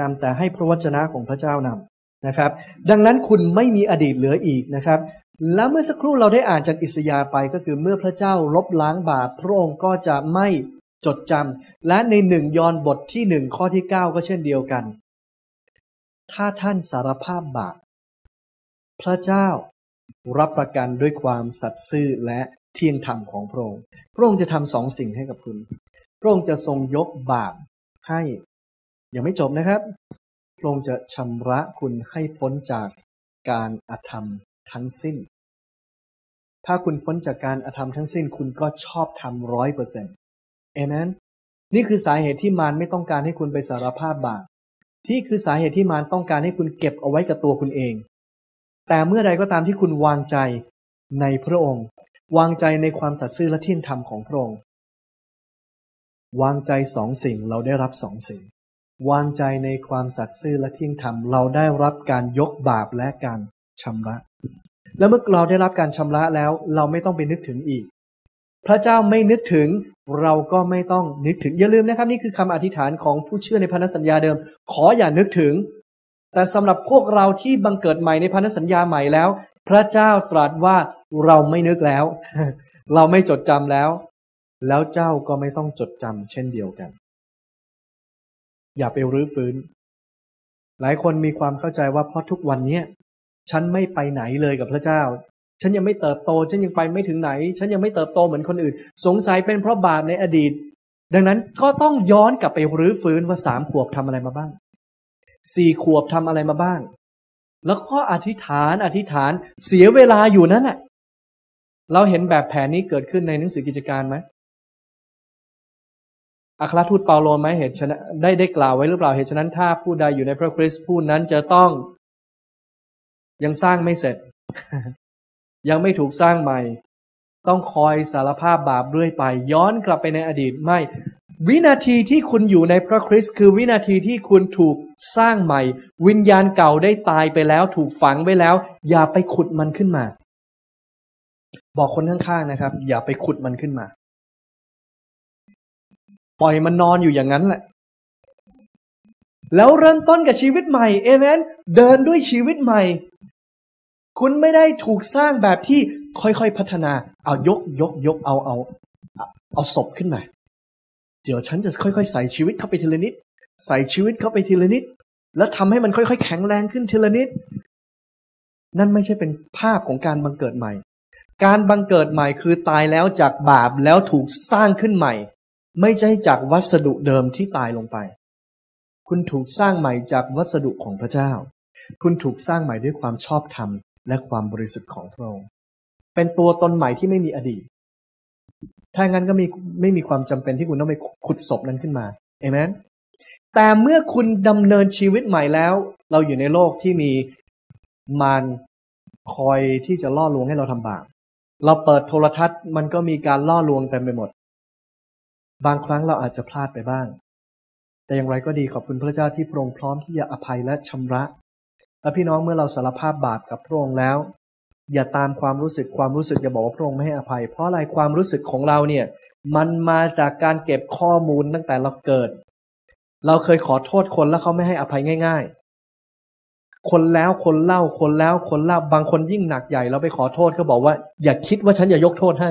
นำแต่ให้พระวจนะของพระเจ้านำนะครับ ดังนั้นคุณไม่มีอดีตเหลืออีกนะครับ แล้วเมื่อสักครู่เราได้อ่านจากอิสยาไปก็คือเมื่อพระเจ้าลบล้างบาปพระองค์ก็จะไม่จดจำและในหนึ่งยอนบทที่หนึ่งข้อที่เก้าก็เช่นเดียวกัน ถ้าท่านสารภาพบาปพระเจ้ารับประกันด้วยความสัตย์ซื่อและเที่ยงธรรมของพระองค์ พระองค์จะทำสองสิ่งให้กับคุณ พระองค์จะทรงยกบาปให้ ยังไม่จบนะครับ พระองค์จะชำระคุณให้พ้นจากการอาธรรมทั้งสิ้น ถ้าคุณพ้นจากการอาธรรมทั้งสิ้น คุณก็ชอบทำร้อยเปอร์เซ็นต์เอเมนนี่คือสาเหตุที่มารไม่ต้องการให้คุณไปสารภาพบาปที่คือสาเหตุที่มารต้องการให้คุณเก็บเอาไว้กับตัวคุณเอง แต่เมื่อใดก็ตามที่คุณวางใจในพระองค์ วางใจในความสัตย์ซื่อและเที่ยงธรรมของพระองค์ วางใจสองสิ่งเราได้รับสองสิ่ง วางใจในความสัตย์ซื่อและเที่ยงธรรม เราได้รับการยกบาปและการชำระ แล้วเมื่อเราได้รับการชำระแล้ว เราไม่ต้องไปนึกถึงอีก พระเจ้าไม่นึกถึง เราก็ไม่ต้องนึกถึง อย่าลืมนะครับ นี่คือคำอธิษฐานของผู้เชื่อในพันธสัญญาเดิม ขออย่านึกถึง แต่สำหรับพวกเราที่บังเกิดใหม่ในพันธสัญญาใหม่แล้ว พระเจ้าตรัสว่าเราไม่นึกแล้ว เราไม่จดจำแล้ว แล้วเจ้าก็ไม่ต้องจดจำเช่นเดียวกัน อย่าไปรื้อฟื้น หลายคนมีความเข้าใจว่าเพราะทุกวันเนี้ยฉันไม่ไปไหนเลยกับพระเจ้า ฉันยังไม่เติบโต ฉันยังไปไม่ถึงไหน ฉันยังไม่เติบโตเหมือนคนอื่น สงสัยเป็นเพราะบาปในอดีต ดังนั้นก็ต้องย้อนกลับไปรื้อฟื้นว่าสามขวบทำอะไรมาบ้าง สี่ขวบทำอะไรมาบ้าง แล้วก็อธิษฐานอธิษฐานเสียเวลาอยู่นั่นแหละ เราเห็นแบบแผนนี้เกิดขึ้นในหนังสือกิจการไหม อัครทูตเปาโลไหมเหตุฉะนั้นได้ได้กล่าวไว้หรือเปล่าเหตุฉะนั้นถ้าผู้ใดอยู่ในพระคริสต์ผู้นั้นจะต้อง ยังสร้างไม่เสร็จ ยังไม่ถูกสร้างใหม่ ต้องคอยสารภาพบาปเรื่อยไป ย้อนกลับไปในอดีตไม่ วินาทีที่คุณอยู่ในพระคริสต์คือวินาทีที่คุณถูกสร้างใหม่ วิญญาณเก่าได้ตายไปแล้ว ถูกฝังไปแล้ว อย่าไปขุดมันขึ้นมา บอกคนข้างๆนะครับ อย่าไปขุดมันขึ้นมา ปล่อยมันนอนอยู่อย่างนั้นแหละ แล้วเริ่มต้นกับชีวิตใหม่เอเมนเดินด้วยชีวิตใหม่ คุณไม่ได้ถูกสร้างแบบที่ค่อยๆพัฒนา เอายกยกยกเอาเอาเอาศพขึ้นมา เดี๋ยวฉันจะค่อยๆ ใส่ชีวิตเข้าไปทีละนิด ใส่ชีวิตเข้าไปทีละนิด แล้วทำให้มันค่อยๆ แข็งแรงขึ้นทีละนิด นั่นไม่ใช่เป็นภาพของการบังเกิดใหม่ การบังเกิดใหม่คือตายแล้วจากบาปแล้วถูกสร้างขึ้นใหม่ ไม่ใช่จากวัสดุเดิมที่ตายลงไป คุณถูกสร้างใหม่จากวัสดุของพระเจ้า คุณถูกสร้างใหม่ด้วยความชอบธรรม และความบริสุทธิ์ของพระองค์ เป็นตัวตนใหม่ที่ไม่มีอดีต ถ้างั้นก็มีไม่มีความจำเป็นที่คุณต้องไปขุดศพนั้นขึ้นมา เอเมน แต่เมื่อคุณดำเนินชีวิตใหม่แล้ว เราอยู่ในโลกที่มีมารคอยที่จะล่อลวงให้เราทำบาปเราเปิดโทรทัศน์มันก็มีการล่อลวงเต็มไปหมด บางครั้งเราอาจจะพลาดไปบ้าง แต่อย่างไรก็ดีขอบคุณพระเจ้าที่พระองค์พร้อมที่จะอภัยและชำระ และพี่น้องเมื่อเราสารภาพบาปกับพระองค์แล้ว อย่าตามความรู้สึกความรู้สึกอย่าบอกว่าพระองค์ไม่ให้อภัย เพราะอะไรความรู้สึกของเราเนี่ยมันมาจากการเก็บข้อมูลตั้งแต่เราเกิด เราเคยขอโทษคนแล้วเขาไม่ให้อภัยง่าย ๆ คนแล้วคนเล่าคนแล้วคนเล่าบางคนยิ่งหนักใหญ่เราไปขอโทษเขาบอกว่า อย่าคิดว่าฉันอย่ายกโทษให้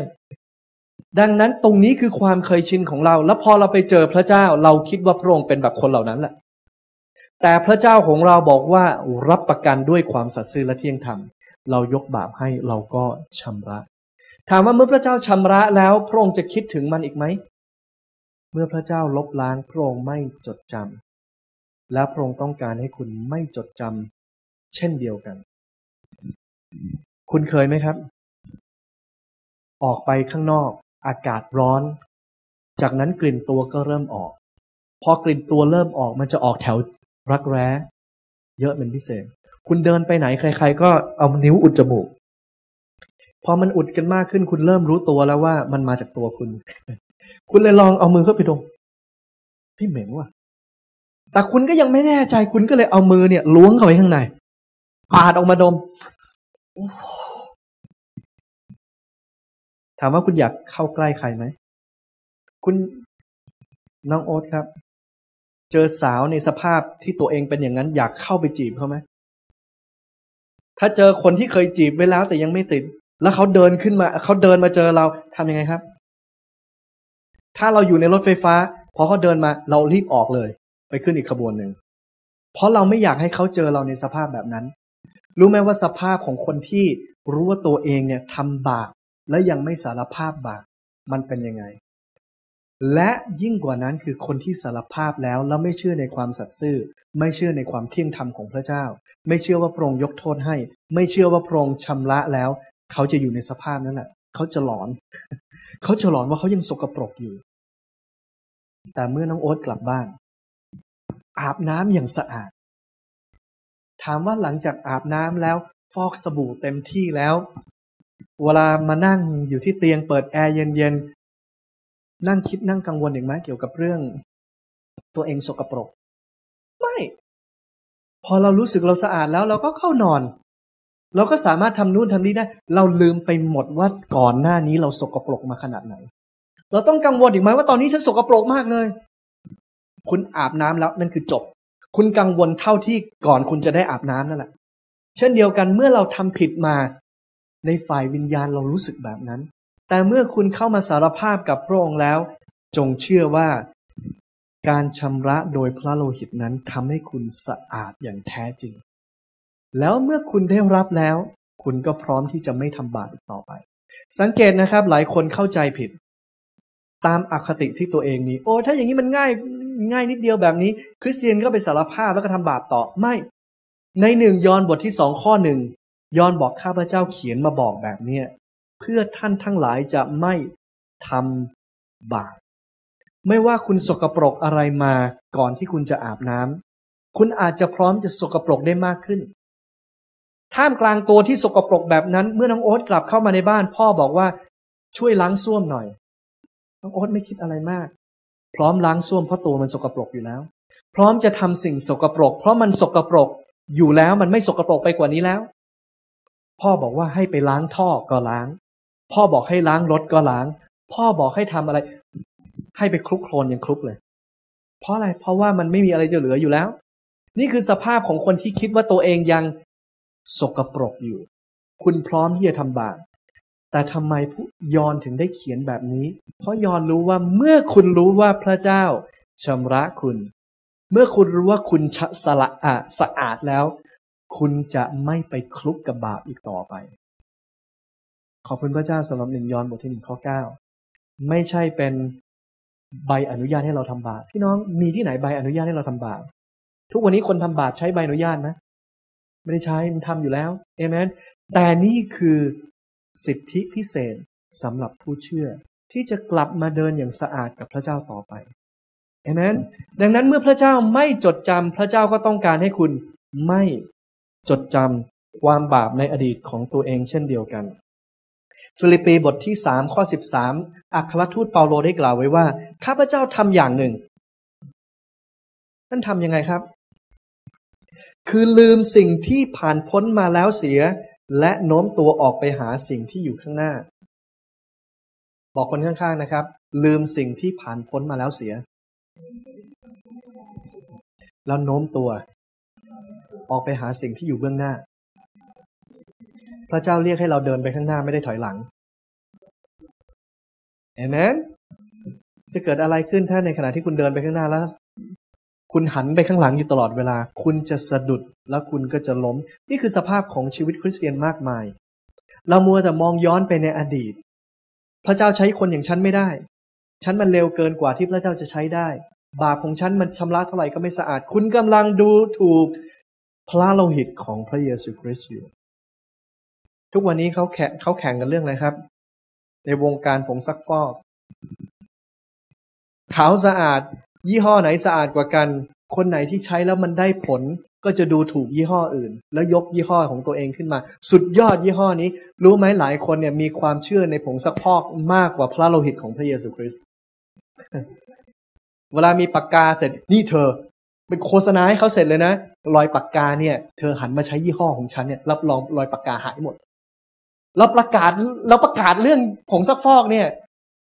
ดังนั้นตรงนี้คือความเคยชินของเรา แล้วพอเราไปเจอพระเจ้าเราคิดว่าพระองค์เป็นแบบคนเหล่านั้นแหละ แต่พระเจ้าของเราบอกว่ารับประกันด้วยความสัตย์ซื่อและเที่ยงธรรม เรายกบาปให้เราก็ชำระ ถามว่าเมื่อพระเจ้าชำระแล้วพระองค์จะคิดถึงมันอีกไหม เมื่อพระเจ้าลบล้างพระองค์ไม่จดจำและพระองค์ต้องการให้คุณไม่จดจำเช่นเดียวกัน คุณเคยไหมครับ ออกไปข้างนอก อากาศร้อน จากนั้นกลิ่นตัวก็เริ่มออก พอกลิ่นตัวเริ่มออกมันจะออกแถวรักแร้ เยอะเป็นพิเศษ คุณเดินไปไหนใคร ๆ ก็เอานิ้วอุดจมูก พอมันอุดกันมากขึ้นคุณเริ่มรู้ตัวแล้วว่ามันมาจากตัวคุณ คุณเลยลองเอามือเข้าไปดมพี่เหม็นว่ะ แต่คุณก็ยังไม่แน่ใจคุณก็เลยเอามือเนี่ยล้วงเข้าไปข้างในปาดออกมาดม ถามว่าคุณอยากเข้าใกล้ใครไหม คุณน้องโอ๊ตครับ เจอสาวในสภาพที่ตัวเองเป็นอย่างนั้น อยากเข้าไปจีบเขาไหม ถ้าเจอคนที่เคยจีบไว้แล้วแต่ยังไม่ติด แล้วเขาเดินขึ้นมาเขาเดินมาเจอเราทำยังไงครับ ถ้าเราอยู่ในรถไฟฟ้าพอเขาเดินมาเรารีบออกเลย ไปขึ้นอีกขบวนหนึ่งเพราะเราไม่อยากให้เขาเจอเราในสภาพแบบนั้น รู้ไหมว่าสภาพของคนที่รู้ว่าตัวเองเนี่ยทำบาป และยังไม่สารภาพบาปมันเป็นยังไง และยิ่งกว่านั้นคือคนที่สารภาพแล้วแล้วไม่เชื่อในความสัตย์ซื่อ ไม่เชื่อในความเที่ยงธรรมของพระเจ้า ไม่เชื่อว่าพระองค์ยกโทษให้ ไม่เชื่อว่าพระองค์ชำระแล้ว เขาจะอยู่ในสภาพนั้นแหละเขาจะหลอน เขาจะหลอนว่าเขายังสกปรกอยู่ แต่เมื่อน้องโอ๊ตกลับบ้าน อาบน้ำอย่างสะอาด ถามว่าหลังจากอาบน้ำแล้ว ฟอกสบู่เต็มที่แล้ว เวลามานั่งอยู่ที่เตียงเปิดแอร์เย็นๆ นั่งคิดนั่งกังวลอีกไหมเกี่ยวกับเรื่อง ตัวเองสกปรก ไม่ พอเรารู้สึกเราสะอาดแล้วเราก็เข้านอน เราก็สามารถทำนู่นทำนี้ได้ เราลืมไปหมดว่าก่อนหน้านี้เราสกปรกมาขนาดไหน เราต้องกังวลอีกไหมว่าตอนนี้ฉันสกปรกมากเลย คุณอาบน้ำแล้วนั่นคือจบ คุณกังวลเท่าที่ก่อนคุณจะได้อาบน้ำนั่นแหละ เช่นเดียวกันเมื่อเราทำผิดมา ในฝ่ายวิญญาณเรารู้สึกแบบนั้น แต่เมื่อคุณเข้ามาสารภาพกับพระองค์แล้ว จงเชื่อว่าการชำระโดยพระโลหิตนั้นทำให้คุณสะอาดอย่างแท้จริง แล้วเมื่อคุณได้รับแล้ว คุณก็พร้อมที่จะไม่ทำบาปต่อไป สังเกตนะครับ หลายคนเข้าใจผิด ตามอคติที่ตัวเองมีโอ้ถ้าอย่างนี้มันง่ายง่ายนิดเดียวแบบนี้ คริสเตียนก็ไปสารภาพแล้วก็ทำบาปต่อไม่ ในหนึ่งยอห์นบทที่สองข้อหนึ่ง ยอนบอกข้าพเจ้าเขียนมาบอกแบบเนี้ยเพื่อท่านทั้งหลายจะไม่ทำบาปไม่ว่าคุณสกปรกอะไรมาก่อนที่คุณจะอาบน้ำคุณอาจจะพร้อมจะสกปรกได้มากขึ้น ท่ามกลางตัวที่สกปรกแบบนั้น เมื่อน้องโอ๊ตกลับเข้ามาในบ้าน พ่อบอกว่าช่วยล้างส้วมหน่อย น้องโอ๊ตไม่คิดอะไรมาก พร้อมล้างส้วมเพราะตัวมันสกปรกอยู่แล้ว พร้อมจะทำสิ่งสกปรก เพราะมันสกปรกอยู่แล้วมันไม่สกรปรกไปกว่านี้แล้ว พ่อบอกว่าให้ไปล้างท่อก็ล้าง พ่อบอกให้ล้างรถก็ล้าง พ่อบอกให้ทำอะไร ให้ไปคลุกโคลนยังคลุกเลย เพราะอะไร เพราะว่ามันไม่มีอะไรจะเหลืออยู่แล้ว นี่คือสภาพของคนที่คิดว่าตัวเองยังสกรปรกอยู่ คุณพร้อมที่จะทำบาปแต่ทำไมผู้ยอนถึงได้เขียนแบบนี้ เพราะยอนรู้ว่าเมื่อคุณรู้ว่าพระเจ้าชำระคุณ เมื่อคุณรู้ว่าคุณสละอะสะอาดแล้ว คุณจะไม่ไปคลุกกับบาปอีกต่อไป ขอบคุณพระเจ้าสำหรับหนึ่งยอนบทที่หนึ่งข้อเก้าไม่ใช่เป็นใบอนุญาตให้เราทำบาปพี่น้องมีที่ไหนใบอนุญาตให้เราทำบาปทุกวันนี้คนทำบาปใช้ใบอนุญาตนะไม่ได้ใช้มันทำอยู่แล้วเอเมนแต่นี่คือสิทธิพิเศษสำหรับผู้เชื่อ ที่จะกลับมาเดินอย่างสะอาดกับพระเจ้าต่อไปเห็นดังนั้นเมื่อพระเจ้าไม่จดจำพระเจ้าก็ต้องการให้คุณไม่ จดจำความบาปในอดีตของตัวเองเช่นเดียวกัน ฟิลิปปีบทที่สามข้อสิบสามอัครทูตเปาโลได้กล่าวไว้ว่า ข้าพเจ้าทำอย่างหนึ่งท่านทำยังไงครับ คือลืมสิ่งที่ผ่านพ้นมาแล้วเสีย และโน้มตัวออกไปหาสิ่งที่อยู่ข้างหน้า บอกคนข้างๆนะครับ ลืมสิ่งที่ผ่านพ้นมาแล้วเสีย แล้วโน้มตัว ออกไปหาสิ่งที่อยู่เบื้องหน้า พระเจ้าเรียกให้เราเดินไปข้างหน้าไม่ได้ถอยหลังเห็นจะเกิดอะไรขึ้นถ้าในขณะที่คุณเดินไปข้างหน้าแล้ว คุณหันไปข้างหลังอยู่ตลอดเวลา คุณจะสะดุดแล้วคุณก็จะล้ม นี่คือสภาพของชีวิตคริสเตียนมากมาย เรามัวแต่มองย้อนไปในอดีต พระเจ้าใช้คนอย่างฉันไม่ได้ ฉันมันเร็วเกินกว่าที่พระเจ้าจะใช้ได้ บาปของฉันมันชำระเท่าไหร่ก็ไม่สะอาด คุณกำลังดูถูก พระโลหิตของพระเยซูคริสต์อยู่ ทุกวันนี้เขาแข่งเขาแข่งกันเรื่องอะไรครับ ในวงการผงซักฟอก ขาวสะอาด ยี่ห้อไหนสะอาดกว่ากัน คนไหนที่ใช้แล้วมันได้ผลก็จะดูถูกยี่ห้ออื่น แล้วยกยี่ห้อของตัวเองขึ้นมา สุดยอดยี่ห้อนี้ รู้ไหมหลายคนเนี่ยมีความเชื่อในผงซักฟอกมากกว่าพระโลหิตของพระเยซูคริสต์เวลามีปากกาเสร็จนี่เธอ เป็นโฆษณาให้เขาเสร็จเลยนะ รอยปากกาเนี่ย เธอหันมาใช้ยี่ห้อของฉันเนี่ย รับรองรอยปากกาหายหมด เราประกาศเราประกาศเรื่องผงซักฟอกเนี่ย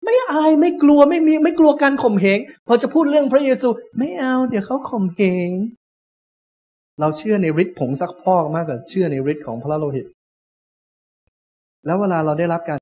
ไม่อายไม่กลัวไม่มีไม่กลัวการข่มเหงพอจะพูดเรื่องพระเยซู ไม่เอาเดี๋ยวเขาข่มเหงเราเชื่อในฤทธิ์ผงซักพอกมากกว่าเชื่อในฤทธิ์ของพระโลหิต แล้วเวลาเราได้รับการ